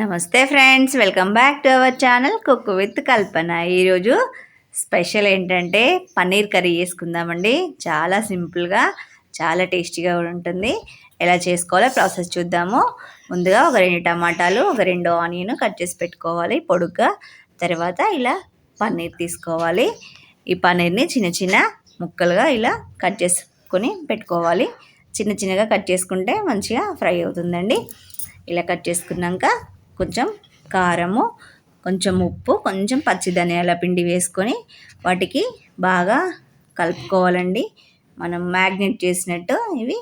నమస్తే friends welcome back to our channel cook with Kalpana. ఈరోజు special ఏంటంటే paneer curry చేసుకుందామండి. చాలా సింపుల్గా చాలా టేస్టీగా ఉంటుంది. ఎలా చేసుకోవాలో ప్రాసెస్ చూద్దాము. ముందుగా ఒక రెండు టమాటాలు ఒక రెండు ఆనియన్ కట్ చేసి పెట్టుకోవాలి పొడుగ్గా. తర్వాత ఇలా పన్నీర్ తీసుకోవాలి. ఈ పన్నీర్ని చిన్న చిన్న ముక్కలుగా ఇలా కట్ చేసుకొని పెట్టుకోవాలి. చిన్న చిన్నగా కట్ చేసుకుంటే మంచిగా ఫ్రై అవుతుందండి. ఇలా కట్ చేసుకున్నాక కొంచెం కారము కొంచెం ఉప్పు కొంచెం పచ్చి ధనియాల పిండి వేసుకొని వాటికి బాగా కలుపుకోవాలండి. మనం మ్యాగ్నెట్ చేసినట్టు ఇవి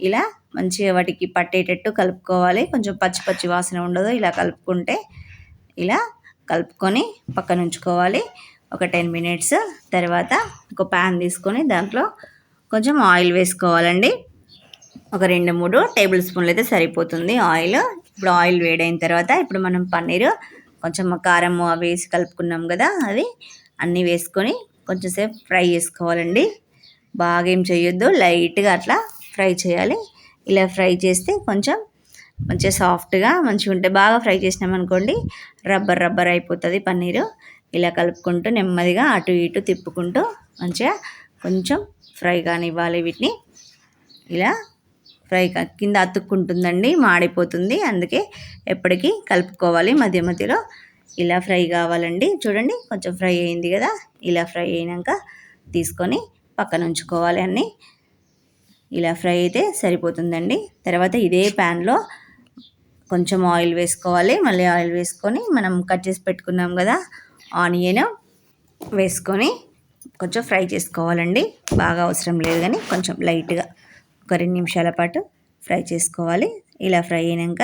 ఇలా మంచిగా వాటికి పట్టేటట్టు కలుపుకోవాలి. కొంచెం పచ్చి పచ్చి వాసన ఉండదు. ఇలా కలుపుకుంటే ఇలా కలుపుకొని పక్కన ఉంచుకోవాలి. ఒక టెన్ మినిట్స్ తర్వాత ఒక ప్యాన్ తీసుకొని దాంట్లో కొంచెం ఆయిల్ వేసుకోవాలండి. ఒక రెండు మూడు టేబుల్ స్పూన్లు అయితే సరిపోతుంది ఆయిల్. ఇప్పుడు ఆయిల్ వేడైన తర్వాత ఇప్పుడు మనం పన్నీరు కొంచెం కారం వేసి కలుపుకున్నాం కదా అవి అన్నీ వేసుకొని కొంచెం సేపు ఫ్రై చేసుకోవాలండి. బాగా ఏం చేయొద్దు లైట్గా అట్లా ఫ్రై చేయాలి. ఇలా ఫ్రై చేస్తే కొంచెం మంచిగా సాఫ్ట్గా మంచిగా ఉంటే బాగా ఫ్రై చేసినామనుకోండి రబ్బర్ రబ్బర్ అయిపోతుంది పన్నీరు. ఇలా కలుపుకుంటూ నెమ్మదిగా అటు ఇటు తిప్పుకుంటూ మంచిగా కొంచెం ఫ్రై కానివ్వాలి వీటిని. ఇలా ఫ్రై కింద అతుక్కుంటుందండి మాడిపోతుంది. అందుకే ఎప్పటికీ కలుపుకోవాలి. మధ్య మధ్యలో ఇలా ఫ్రై కావాలండి. చూడండి కొంచెం ఫ్రై అయింది కదా. ఇలా ఫ్రై అయినాక తీసుకొని పక్కన ఉంచుకోవాలి అన్నీ. ఇలా ఫ్రై అయితే సరిపోతుందండి. తర్వాత ఇదే ప్యాన్లో కొంచెం ఆయిల్ వేసుకోవాలి. మళ్ళీ ఆయిల్ వేసుకొని మనం కట్ చేసి పెట్టుకున్నాం కదా ఆనియన్ వేసుకొని కొంచెం ఫ్రై చేసుకోవాలండి. బాగా అవసరం లేదు కానీ కొంచెం లైట్గా. ఒక రెండు నిమిషాల పాటు ఫ్రై చేసుకోవాలి. ఇలా ఫ్రై అయినాక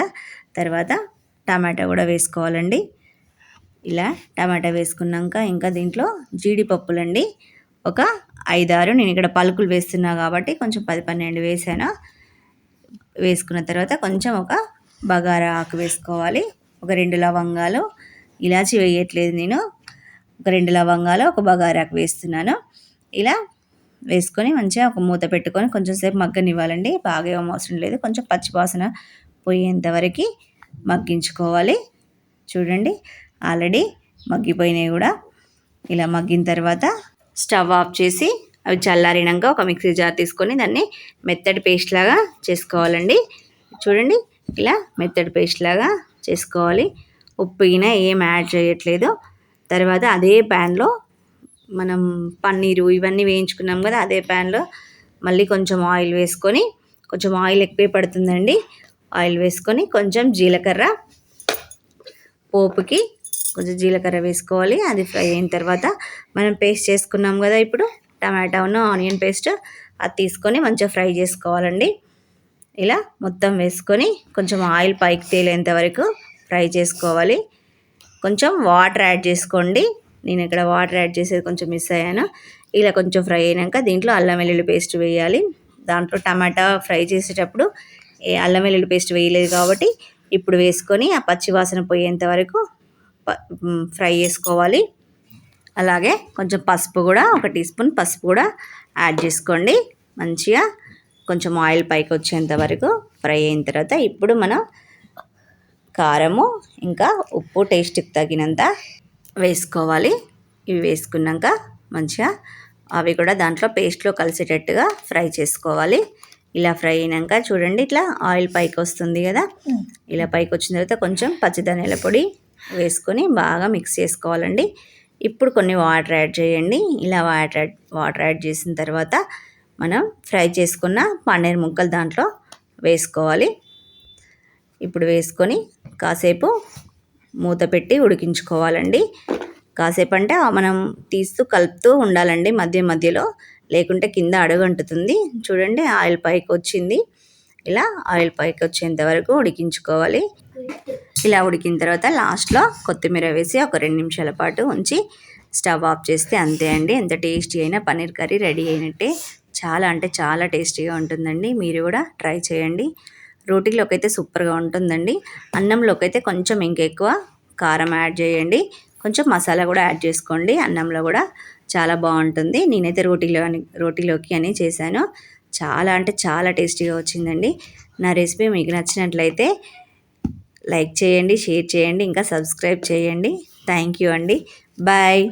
తర్వాత టమాటా కూడా వేసుకోవాలండి. ఇలా టమాటా వేసుకున్నాక ఇంకా దీంట్లో జీడిపప్పులండి ఒక ఐదారు నేను ఇక్కడ పలుకులు వేస్తున్నా కాబట్టి కొంచెం పది పన్నెండు వేసాను. వేసుకున్న తర్వాత కొంచెం ఒక బగారా ఆకు వేసుకోవాలి. ఒక రెండు లవంగాలు ఇలాచి వేయట్లేదు నేను. ఒక రెండు లవంగాలు ఒక బగారాకు వేస్తున్నాను. ఇలా వేసుకొని మంచిగా ఒక మూత పెట్టుకొని కొంచెం సేపు మగ్గనివ్వాలండి. బాగా ఏం అవసరం లేదు. కొంచెం పచ్చివాసన పోయేంతవరకు మగ్గించుకోవాలి. చూడండి ఆల్రెడీ మగ్గిపోయినాయి కూడా. ఇలా మగ్గిన తర్వాత స్టవ్ ఆఫ్ చేసి అవి చల్లారినాక ఒక మిక్సీ జార్ తీసుకొని దాన్ని మెత్తడి పేస్ట్ లాగా చేసుకోవాలండి. చూడండి ఇలా మెత్తడి పేస్ట్ లాగా చేసుకోవాలి. ఉప్పు అయినా ఏం యాడ్ చేయట్లేదు. తర్వాత అదే ప్యాన్లో మనం పన్నీరు ఇవన్నీ వేయించుకున్నాం కదా అదే ప్యాన్లో. మళ్ళీ కొంచెం ఆయిల్ వేసుకొని కొంచెం ఆయిల్ ఎక్కువే పడుతుందండి. ఆయిల్ వేసుకొని కొంచెం జీలకర్ర పోపుకి కొంచెం జీలకర్ర వేసుకోవాలి. అది ఫ్రై అయిన తర్వాత మనం పేస్ట్ చేసుకున్నాం కదా ఇప్పుడు టమాటాను ఆనియన్ పేస్ట్ అది తీసుకొని మంచిగా ఫ్రై చేసుకోవాలండి. ఇలా మొత్తం వేసుకొని కొంచెం ఆయిల్ పైకి తేలేంత వరకు ఫ్రై చేసుకోవాలి. కొంచెం వాటర్ యాడ్ చేసుకోండి. నేను ఇక్కడ వాటర్ యాడ్ చేసేది కొంచెం మిస్ అయ్యాను. ఇలా కొంచెం ఫ్రై అయినాక దీంట్లో అల్లం వెల్లుల్లి పేస్ట్ వేయాలి. దాంట్లో టమాటా ఫ్రై చేసేటప్పుడు అల్లం వెల్లుల్లి పేస్ట్ వేయలేదు కాబట్టి ఇప్పుడు వేసుకొని ఆ పచ్చి వాసన పోయేంత వరకు ఫ్రై చేసుకోవాలి. అలాగే కొంచెం పసుపు కూడా ఒక టీ స్పూన్ పసుపు కూడా యాడ్ చేసుకోండి. మంచిగా కొంచెం ఆయిల్ పైకి వచ్చేంత వరకు ఫ్రై అయిన తర్వాత ఇప్పుడు మనం కారము ఇంకా ఉప్పు టేస్ట్కి తగినంత వేసుకోవాలి. ఇవి వేసుకున్నాక మంచిగా అవి కూడా దాంట్లో పేస్ట్లో కలిసేటట్టుగా ఫ్రై చేసుకోవాలి. ఇలా ఫ్రై అయినాక చూడండి ఇట్లా ఆయిల్ పైకి వస్తుంది కదా. ఇలా పైకి వచ్చిన తర్వాత కొంచెం పచ్చిధనియాల పొడి వేసుకొని బాగా మిక్స్ చేసుకోవాలండి. ఇప్పుడు కొన్ని వాటర్ యాడ్ చేయండి. ఇలా వాటర్ యాడ్ వాటర్ యాడ్ చేసిన తర్వాత మనం ఫ్రై చేసుకున్న పన్నీర్ ముక్కలు దాంట్లో వేసుకోవాలి. ఇప్పుడు వేసుకొని కాసేపు మూత పెట్టి ఉడికించుకోవాలండి. కాసేపు అంటే మనం తీస్తూ కలుపుతూ ఉండాలండి మధ్య మధ్యలో. లేకుంటే కింద అడుగంటుతుంది. చూడండి ఆయిల్ పైకి వచ్చింది ఇలా ఆయిల్ పైకి వచ్చేంత వరకు ఉడికించుకోవాలి. ఇలా ఉడికిన తర్వాత లాస్ట్లో కొత్తిమీర వేసి ఒక రెండు నిమిషాల పాటు ఉంచి స్టవ్ ఆఫ్ చేస్తే అంతే అండి. ఎంత టేస్టీ అయినా పన్నీర్ కర్రీ రెడీ అయినట్టే. చాలా అంటే చాలా టేస్టీగా ఉంటుందండి. మీరు కూడా ట్రై చేయండి. రోటీలోకి అయితే సూపర్గా ఉంటుందండి. అన్నంలోకి అయితే కొంచెం ఇంకెక్కువ కారం యాడ్ చేయండి. కొంచెం మసాలా కూడా యాడ్ చేసుకోండి. అన్నంలో కూడా చాలా బాగుంటుంది. నేనైతే రోటీలో అని రోటీలోకి అని చేశాను. చాలా అంటే చాలా టేస్టీగా వచ్చిందండి. నా రెసిపీ మీకు నచ్చినట్లయితే లైక్ చేయండి షేర్ చేయండి ఇంకా సబ్స్క్రైబ్ చేయండి. థ్యాంక్ యూ అండి. బాయ్.